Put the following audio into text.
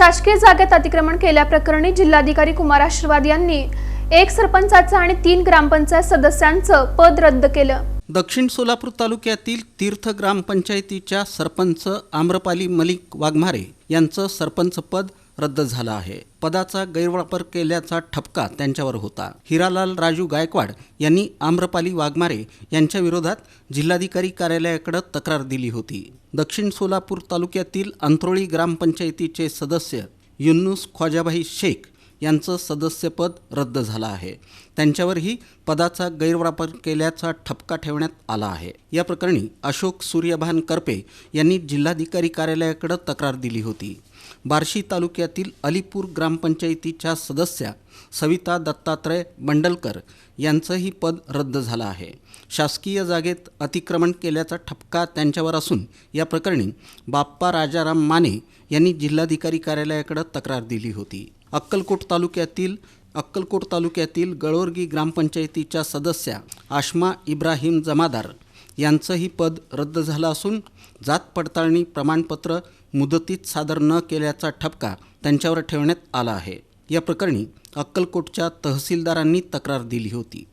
शासकीय जागेत अतिक्रमण केल्याप्रकरणी जिल्हाधिकारी कुमार आशीर्वाद यांनी एक सरपंचाचं आणि तीन ग्रामपंचायत सदस्यांचं पद रद्द केलं. दक्षिण सोलापूर तालुक्यातील तीर्थ ग्रामपंचायतीच्या सरपंच आम्रपाली मलिक वाघमारे यांचं सरपंच पद रद्द झाला आहे. पदाचा गैरवापर केल्याचा ठपका त्यांच्यावर होता. हिरालाल राजू गायकवाड यांनी आम्रपाली वाघमारे यांच्या विरोधात जिल्हाधिकारी कार्यालयाकडे तक्रार दिली होती. दक्षिण सोलापूर तालुक्यातील अंत्रोळी ग्रामपंचायतीचे सदस्य युन्नुस ख्वाजाभाई शेख यांचं सदस्यपद रद्द झालं आहे. त्यांच्यावरही पदाचा गैरवापर केल्याचा ठपका ठेवण्यात आला आहे. या प्रकरणी अशोक सूर्यभान करपे यांनी जिल्हाधिकारी कार्यालयाकडे तक्रार दिली होती. बार्शी तालुक्यातील अलीपूर ग्रामपंचायतीच्या सदस्या सविता दत्तात्रय बंडलकर यांचंही पद रद्द झालं आहे. शासकीय जागेत अतिक्रमण केल्याचा ठपका त्यांच्यावर असून या प्रकरणी बाप्पा राजाराम माने यांनी जिल्हाधिकारी कार्यालयाकडे तक्रार दिली होती. अक्कलकोट तालुक्यातील अक्कलकोट तालुक्यातील गळोरगी ग्रामपंचायतीच्या सदस्या आश्मा इब्राहिम जमादार यांचंही पद रद्द झालं असून जात पडताळणी प्रमाणपत्र मुदतीत सादर न केल्याचा ठपका त्यांच्यावर ठेवण्यात आला आहे. या प्रकरणी अक्कलकोटच्या तहसीलदारांनी तक्रार दिली होती.